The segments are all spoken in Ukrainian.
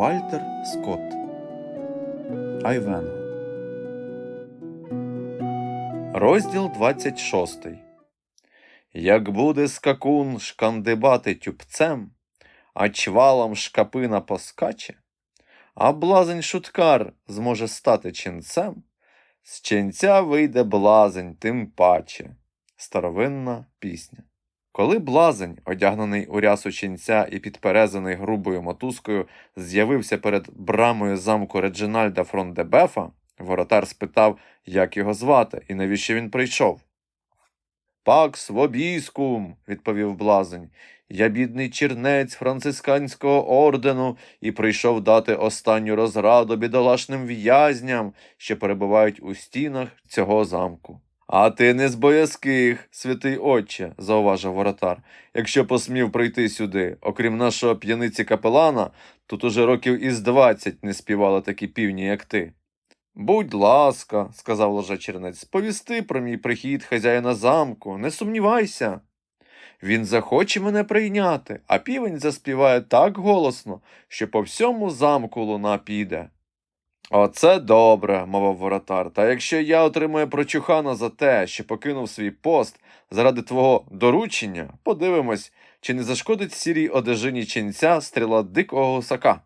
Вальтер Скотт Айвенго Розділ 26 Як буде скакун шкандибати тюбцем, а чвалом шкапина поскаче, а блазень шуткар зможе стати ченцем, з ченця вийде блазень тим паче. Старовинна пісня. Коли блазень, одягнений у рясу ченця і підперезаний грубою мотузкою, з'явився перед брамою замку Реджинальда Фрондебефа, воротар спитав, як його звати і навіщо він прийшов. Пакс вобіскум, відповів блазень. Я бідний чернець францисканського ордену і прийшов дати останню розраду бідолашним в'язням, що перебувають у стінах цього замку. А ти не з боязких, святий отче, зауважив воротар. Якщо посмів прийти сюди, окрім нашого п'яниці капелана, тут уже років із двадцять не співали такі півні, як ти. Будь ласка, сказав ложечернець, сповісти про мій прихід хазяїна замку, не сумнівайся. Він захоче мене прийняти, а півень заспіває так голосно, що по всьому замку луна піде. Оце добре, мовив воротар. Та якщо я отримаю прочухана за те, що покинув свій пост заради твого доручення, подивимось, чи не зашкодить сірій одежині ченця стріла дикого гусака.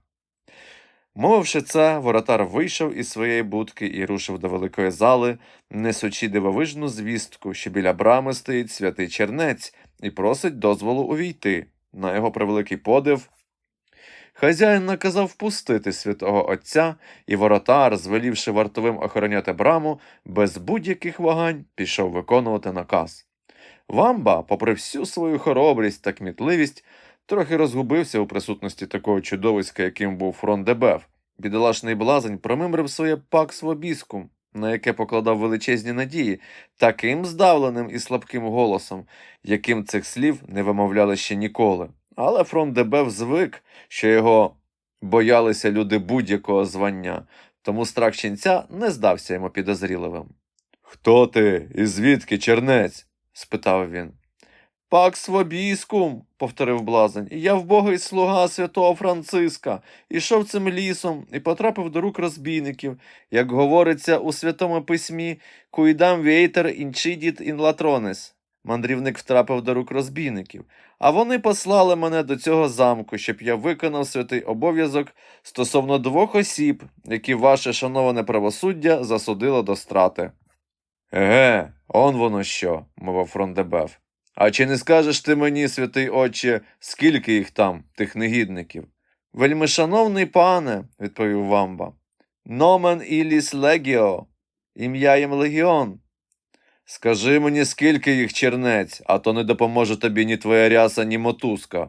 Мовивши це, воротар вийшов із своєї будки і рушив до великої зали, несучи дивовижну звістку, що біля брами стоїть святий чернець і просить дозволу увійти. На його превеликий подив. Хазяїн наказав впустити святого отця, і воротар, звелівши вартовим охороняти браму, без будь-яких вагань пішов виконувати наказ. Вамба, попри всю свою хоробрість та кмітливість, трохи розгубився у присутності такого чудовиська, яким був фронт Дебев. Бідолашний блазень промимрив своє пакс в обіску, на яке покладав величезні надії, таким здавленим і слабким голосом, яким цих слів не вимовляли ще ніколи. Але фронт Дебев звик, що його боялися люди будь-якого звання, тому страх ченця не здався йому підозріливим. Хто ти і звідки чернець? спитав він. Пакс вобіскум, повторив блазень, і я вбогий слуга святого Франциска, ішов цим лісом і потрапив до рук розбійників, як говориться у святому письмі Куїдам вейтер інчидіт ін латронес. Мандрівник втрапив до рук розбійників, а вони послали мене до цього замку, щоб я виконав святий обов'язок стосовно двох осіб, які ваше шановане правосуддя засудило до страти. Еге, он воно що, мовив Фрондебеф. А чи не скажеш ти мені, святий отче, скільки їх там, тих негідників? Вельми шановний пане, відповів Вамба. Номен іліс легіо, ім'я їм легіон. Скажи мені, скільки їх чернець, а то не допоможе тобі ні твоя ряса, ні мотузка.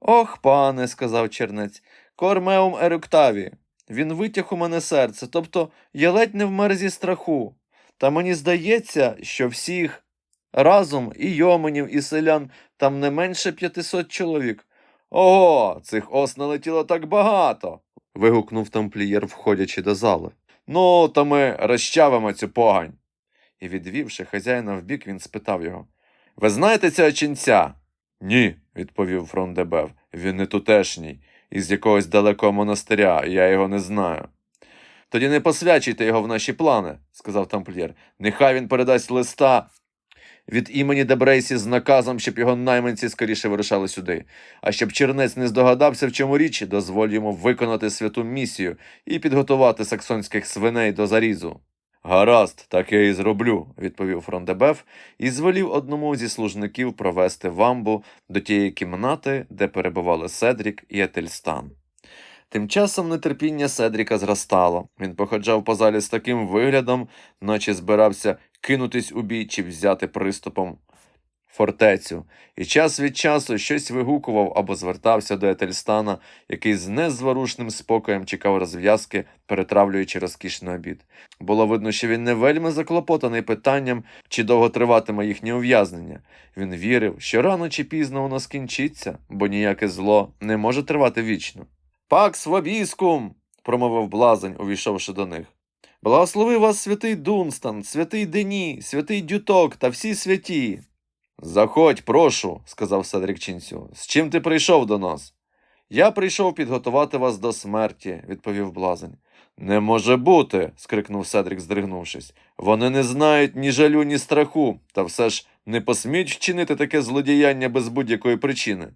Ох, пане, сказав чернець, кормеум еруктаві. Він витяг у мене серце, тобто я ледь не вмер зі страху. Та мені здається, що всіх разом і йоменів, і селян там не менше п'ятисот чоловік. Ого, цих ос налетіло так багато. вигукнув тамплієр, входячи до зали. Ну, то ми розчавимо цю погань. І, відвівши хазяїна вбік, він спитав його Ви знаєте цього ченця? Ні, відповів Фрондебев. Він не тутешній, із якогось далекого монастиря, я його не знаю. Тоді не посвячуйте його в наші плани, сказав тамплієр. Нехай він передасть листа від імені Дебрейсі з наказом, щоб його найманці скоріше вирушали сюди. А щоб чернець не здогадався, в чому річ, дозволь йому виконати святу місію і підготувати саксонських свиней до зарізу. Гаразд, так я і зроблю, відповів Фрондебеф і звелів одному зі служників провести вамбу до тієї кімнати, де перебували Седрік і Етельстан. Тим часом нетерпіння Седріка зростало. Він походжав по залі з таким виглядом, наче збирався кинутись у бій чи взяти приступом фортецю, і час від часу щось вигукував або звертався до Етельстана, який з незворушним спокоєм чекав розв'язки, перетравлюючи розкішний обід. Було видно, що він не вельми заклопотаний питанням, чи довго триватиме їхнє ув'язнення. Він вірив, що рано чи пізно воно скінчиться, бо ніяке зло не може тривати вічно. Пакс вобіскум, промовив блазень, увійшовши до них. Благослови вас святий Дунстан, святий Дені, святий Дюток та всі святі. Заходь, прошу, сказав Седрік ченцю. З чим ти прийшов до нас? Я прийшов підготувати вас до смерті, відповів блазень. Не може бути. скрикнув Седрик, здригнувшись. Вони не знають ні жалю, ні страху, та все ж не посміють вчинити таке злодіяння без будь-якої причини.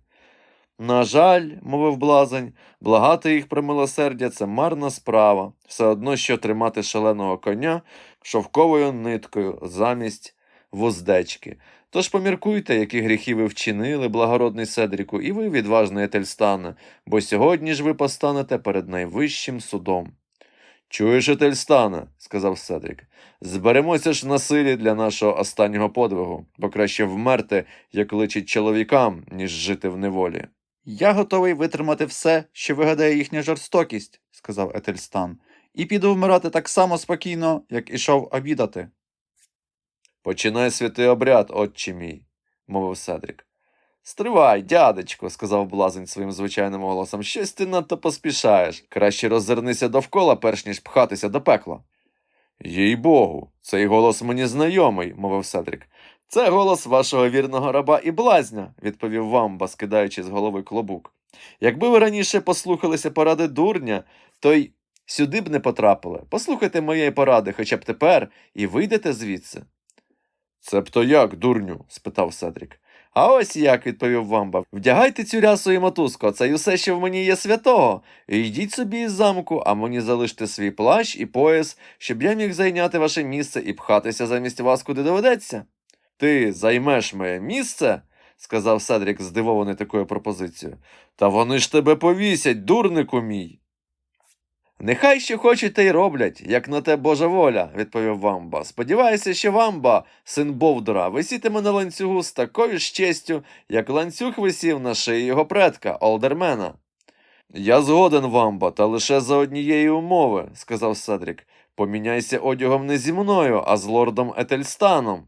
На жаль, мовив блазень, благати їх про милосердя це марна справа, все одно, що тримати шаленого коня шовковою ниткою замість вуздечки. Тож поміркуйте, які гріхи ви вчинили, благородний Седріку, і ви, відважний Етельстане, бо сьогодні ж ви постанете перед найвищим судом. Чуєш, Етельстане, сказав Седрік, зберемося ж на силі для нашого останнього подвигу, бо краще вмерти, як личить чоловікам, ніж жити в неволі. Я готовий витримати все, що вигадає їхня жорстокість, сказав Етельстан, і піду вмирати так само спокійно, як ішов обідати. Починай святий обряд, отче мій, мовив Седрік. Стривай, дядечко, сказав блазень своїм звичайним голосом, щось ти надто поспішаєш. Краще роззирнися довкола, перш ніж пхатися до пекла. Їй богу, цей голос мені знайомий, мовив Седрік. Це голос вашого вірного раба і блазня, відповів Вамба, скидаючи з голови клобук. Якби ви раніше послухалися поради дурня, то й сюди б не потрапили. Послухайте моєї поради хоча б тепер і вийдете звідси. Цебто як, дурню? спитав Седрік. А ось як, відповів Вамба. Вдягайте цю рясу і мотузку, це й усе, що в мені є святого. Йдіть собі із замку, а мені залиште свій плащ і пояс, щоб я міг зайняти ваше місце і пхатися замість вас, куди доведеться. Ти займеш моє місце? сказав Седрік, здивований такою пропозицією. Та вони ж тебе повісять, дурнику мій. Нехай що хочуть, те й роблять, як на те Божа воля, відповів Вамба. Сподіваюся, що Вамба, син Бовдура, висітиме на ланцюгу з такою ж честю, як ланцюг висів на шиї його предка, Олдермена. Я згоден, Вамба, та лише за однієї умови, сказав Седрік. Поміняйся одягом не зі мною, а з лордом Етельстаном.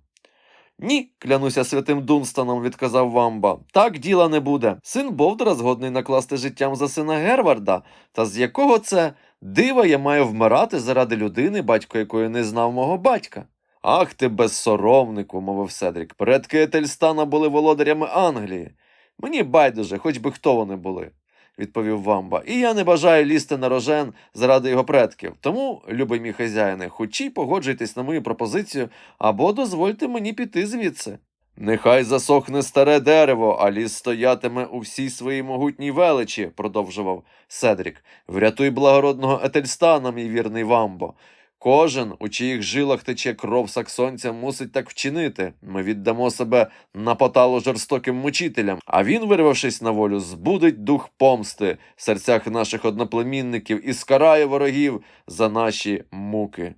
Ні, клянуся святим Дунстаном, відказав Вамба. Так діла не буде. Син Бовдра згодний накласти життям за сина Герварда. Та з якого це дива я маю вмирати заради людини, батько якої не знав мого батька? Ах ти безсоромнику, мовив Седрік. Предки Етельстана були володарями Англії. Мені байдуже, хоч би хто вони були, відповів Вамба. І я не бажаю лізти на рожен заради його предків. Тому, любий мій хазяїне, хочі погоджуйтесь на мою пропозицію або дозвольте мені піти звідси. Нехай засохне старе дерево, а ліс стоятиме у всій своїй могутній величі, продовжував Седрік. Врятуй благородного Етельстана, мій вірний Вамбо. Кожен, у чиїх жилах тече кров саксонця, мусить так вчинити. Ми віддамо себе на поталу жорстоким мучителям, а він, вирвавшись на волю, збудить дух помсти в серцях наших одноплемінників і скарає ворогів за наші муки.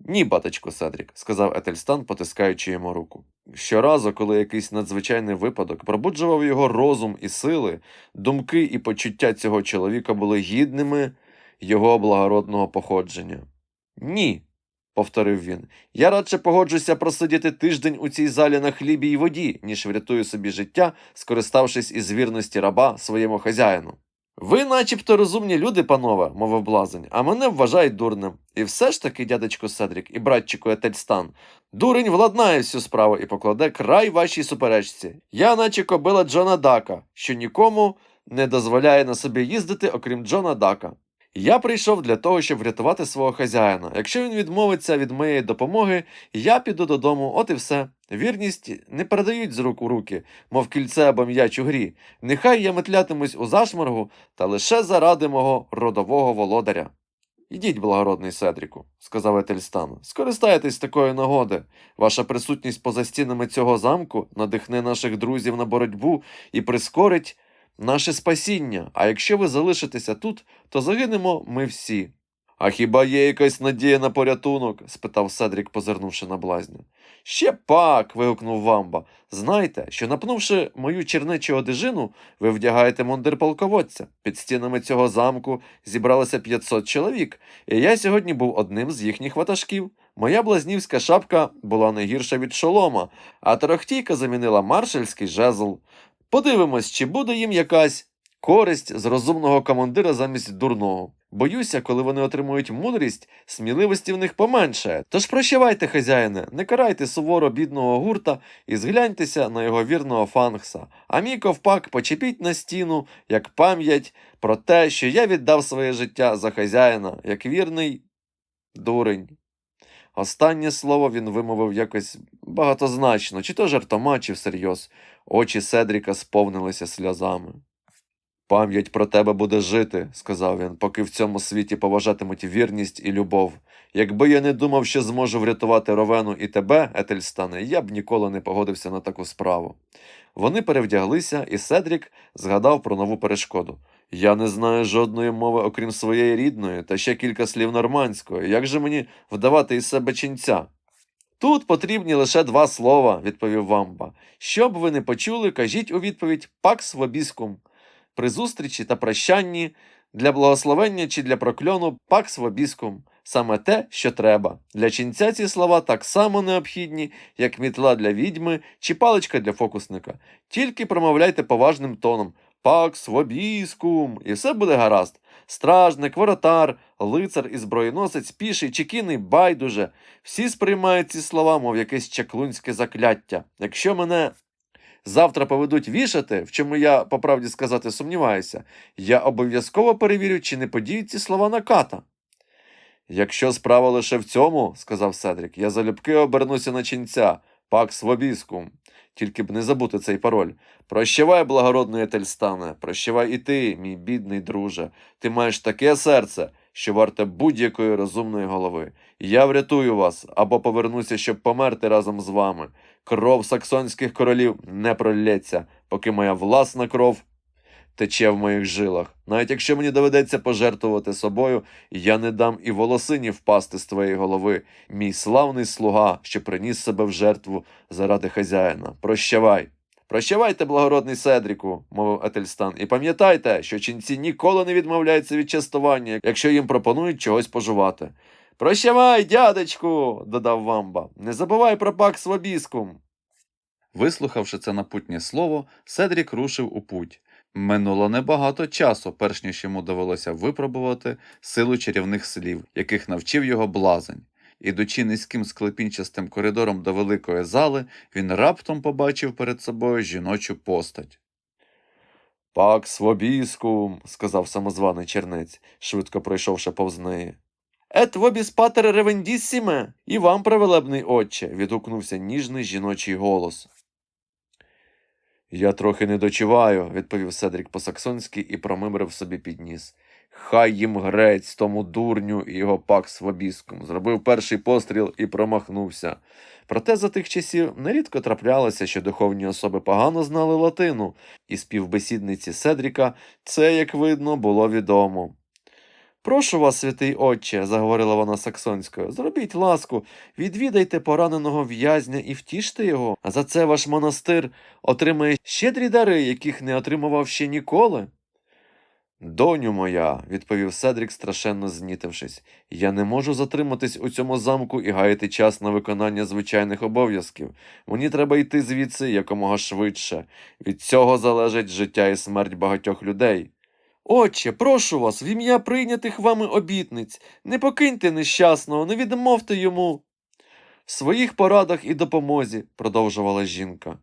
Ні, батечко Седрік, сказав Етельстан, потискаючи йому руку. Щоразу, коли якийсь надзвичайний випадок пробуджував його розум і сили, думки і почуття цього чоловіка були гідними його благородного походження. Ні, повторив він. Я радше погоджуся просидіти тиждень у цій залі на хлібі й воді, ніж врятую собі життя, скориставшись із вірності раба своєму хазяїну. Ви начебто розумні люди, панове, мовив блазень, а мене вважають дурним. І все ж таки, дядечко Седрік і братчику Етельстан, дурень владнає всю справу і покладе край вашій суперечці. Я, наче кобила Джона Дака, що нікому не дозволяє на собі їздити, окрім Джона Дака. Я прийшов для того, щоб врятувати свого хазяїна. Якщо він відмовиться від моєї допомоги, я піду додому, от і все. Вірність не передають з рук у руки, мов кільце або м'яч у грі. Нехай я метлятимусь у зашморгу, та лише заради мого родового володаря. Ідіть, благородний Седріку, сказав Етельстан, скористайтесь такої нагоди. Ваша присутність поза стінами цього замку надихне наших друзів на боротьбу і прискорить наше спасіння. А якщо ви залишитеся тут, то загинемо ми всі. А хіба є якась надія на порятунок? спитав Седрік, позирнувши на блазня. Ще пак. вигукнув Вамба. Знайте, що напнувши мою чернечу одежину, ви вдягаєте мундир полководця. Під стінами цього замку зібралося 500 чоловік, і я сьогодні був одним з їхніх ватажків. Моя блазнівська шапка була не гірша від шолома, а тарахтійка замінила маршальський жезл. Подивимось, чи буде їм якась користь з розумного командира замість дурного. Боюся, коли вони отримують мудрість, сміливості в них поменше. Тож прощавайте, хазяїне, не карайте суворо бідного гурта і згляньтеся на його вірного фангса. А мій ковпак почепіть на стіну, як пам'ять про те, що я віддав своє життя за хазяїна, як вірний дурень. Останнє слово він вимовив якось багатозначно, чи то жартома, чи всерйоз. Очі Седріка сповнилися сльозами. Пам'ять про тебе буде жити, сказав він, поки в цьому світі поважатимуть вірність і любов. Якби я не думав, що зможу врятувати Ровену і тебе, Етельстане, я б ніколи не погодився на таку справу. Вони перевдяглися, і Седрік згадав про нову перешкоду. Я не знаю жодної мови, окрім своєї рідної, та ще кілька слів нормандської. Як же мені вдавати із себе ченця? Тут потрібні лише два слова, відповів Вамба. Щоб ви не почули, кажіть у відповідь пакс вобіскум. При зустрічі та прощанні, для благословення чи для прокльону пакс вобіскум. Саме те, що треба. Для ченця ці слова так само необхідні, як мітла для відьми чи паличка для фокусника. Тільки промовляйте поважним тоном пакс вобіскум, і все буде гаразд. Стражник, воротар, лицар і зброєносець, піший чи кінний байдуже. Всі сприймають ці слова, мов якесь чаклунське закляття. Якщо мене завтра поведуть вішати, в чому я, по правді сказати, сумніваюся, я обов'язково перевірю, чи не подіють ці слова на ката. Якщо справа лише в цьому, сказав Седрік, я залюбки обернуся на ченця, пакс вобіскум. Тільки б не забути цей пароль. Прощавай, благородний Етельстане, прощавай і ти, мій бідний друже. Ти маєш таке серце, що варте будь-якої розумної голови. Я врятую вас або повернуся, щоб померти разом з вами. Кров саксонських королів не пролється, поки моя власна кров тече в моїх жилах. Навіть якщо мені доведеться пожертвувати собою, я не дам і волосині впасти з твоєї голови, мій славний слуга, що приніс себе в жертву заради хазяїна. Прощавай. Прощавайте, благородний Седріку, мовив Етельстан, і пам'ятайте, що ченці ніколи не відмовляються від частування, якщо їм пропонують чогось пожувати. Прощавай, дядечку, додав Вамба. Не забувай про пак свобіскум. Вислухавши це напутнє слово, Седрік рушив у путь. Минуло небагато часу, перш ніж йому довелося випробувати силу чарівних слів, яких навчив його блазень. Ідучи низьким склепінчастим коридором до великої зали, він раптом побачив перед собою жіночу постать. Пак свобіскум, сказав самозваний чернець, швидко пройшовши повз неї. Ет вобіс патер ревендіссіме, і вам, превелебний отче, відгукнувся ніжний жіночий голос. Я трохи не дочуваю, відповів Седрік по-саксонськи і промимрив собі під ніс. Хай їм грець тому дурню і його пак Свобіском Зробив перший постріл і промахнувся. Проте за тих часів нерідко траплялося, що духовні особи погано знали латину, і співбесідниці Седріка це, як видно, було відомо. Прошу вас, святий отче, заговорила вона саксонською, зробіть ласку, відвідайте пораненого в'язня і втіште його, а за це ваш монастир отримає щедрі дари, яких не отримував ще ніколи. Доню моя, відповів Седрік, страшенно знітившись, я не можу затриматись у цьому замку і гаяти час на виконання звичайних обов'язків. Мені треба йти звідси якомога швидше. Від цього залежить життя і смерть багатьох людей. Отче, прошу вас, в ім'я прийнятих вами обітниць, не покиньте нещасного, не відмовте йому. В своїх порадах і допомозі, продовжувала жінка.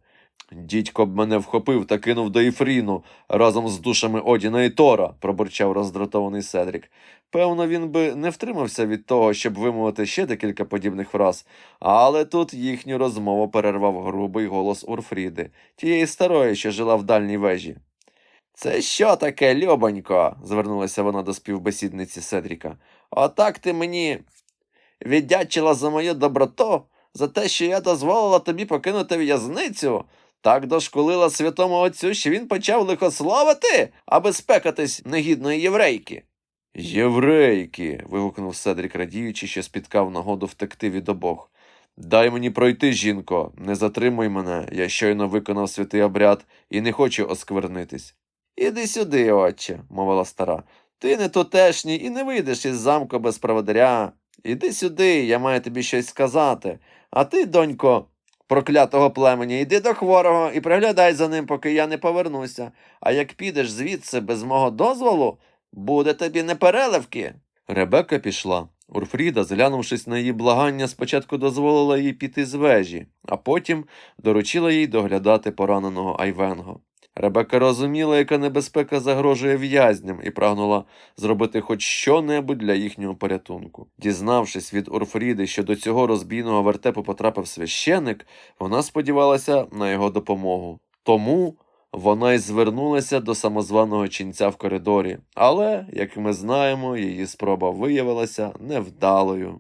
Дідько б мене вхопив та кинув до Іфріну разом з душами Одіна і Тора, пробурчав роздратований Седрік. Певно, він би не втримався від того, щоб вимовити ще декілька подібних фраз, але тут їхню розмову перервав грубий голос Урфріди, тієї старої, що жила в дальній вежі. Це що таке, Льобонько? звернулася вона до співбесідниці Седріка. Отак ти мені віддячила за мою доброту, за те, що я дозволила тобі покинути в'язницю. Так дошкулила святому отцю, що він почав лихословити, аби спекатись негідної єврейки. Єврейки. вигукнув Седрік, радіючи, що спіткав нагоду втекти від обох. Дай мені пройти, жінко, не затримуй мене, я щойно виконав святий обряд і не хочу осквернитись. Іди сюди, отче, мовила стара. Ти не тутешній і не вийдеш із замку без проводаря. Іди сюди, я маю тобі щось сказати. А ти, донько, проклятого племені, йди до хворого і приглядай за ним, поки я не повернуся. А як підеш звідси без мого дозволу, Буде тобі не переливки. Ребека пішла. Урфріда, зглянувшись на її благання, спочатку дозволила їй піти з вежі, а потім доручила їй доглядати пораненого Айвенго. Ребека розуміла, яка небезпека загрожує в'язням, і прагнула зробити хоч що-небудь для їхнього порятунку. Дізнавшись від Урфріди, що до цього розбійного вертепу потрапив священик, вона сподівалася на його допомогу. Тому вона й звернулася до самозваного ченця в коридорі, але, як ми знаємо, її спроба виявилася невдалою.